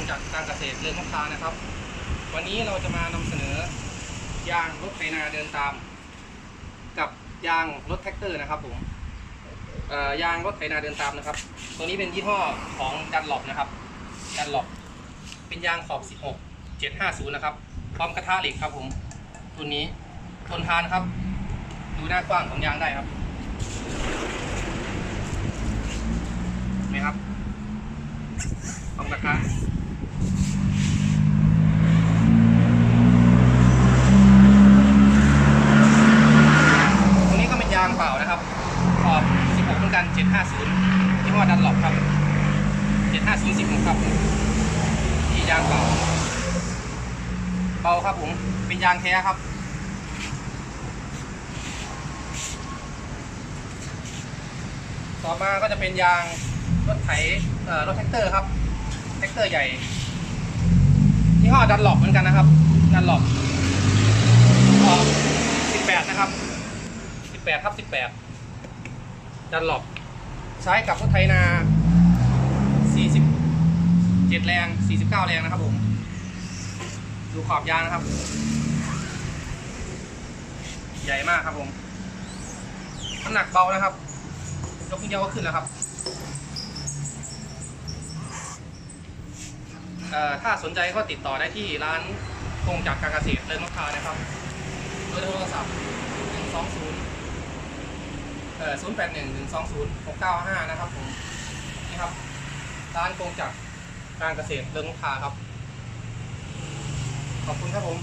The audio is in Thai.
งจากการเกษตรเรือนมะพร้าวนะครับ วันนี้เราจะมานำเสนอยางรถไถนาเดินตาม กับยางรถแท็กเตอร์นะครับผมอ่อยางรถไถนาเดินตามนะครับ ตัวนี้เป็นยี่ห้อของดันหลบนะครับดันหลบเป็นยางขอบ 16 750 นะครับ พร้อมกระทะเหล็กครับผมตัวนี้ทนทานครับ ดูหน้ากว้างของยางได้ครับเห็นไหมครับพร้อมกระทะ ตรงนี้ก็เป็นยางเปล่านะครับขอบ 16เหมือนกัน 750ยี่ห้อดันหลบครับ 750 16ครับผมนี่ยางเปล่าเบาครับผมเป็นยางแท้ครับต่อมาก็จะเป็นยางรถไถรถแท็กเตอร์ครับ แท็กเตอร์ใหญ่ ยี่ห้อดันหลบเหมือนกันนะครับดันหลบขอบ18 นะครับ 18ทับ18ดันหลบใช้กับรถไถนา 47 แรง 49 แรงนะครับผมดูขอบยางนะครับ ใหญ่มากครับผมน้ำหนักเบานะครับยกนิดเดียวก็ขึ้นแล้วครับ เอ่อ ถ้าสนใจก็ติดต่อได้ที่ร้านคงจากการเกษตรเริงมะพร้านะครับเบอร์โทรศัพท์ 120เอ่อ081 120 695 นะครับผมนี่ครับ ร้านคงจากการเกษตรเริงมะพร้าครับ ขอบคุณครับผม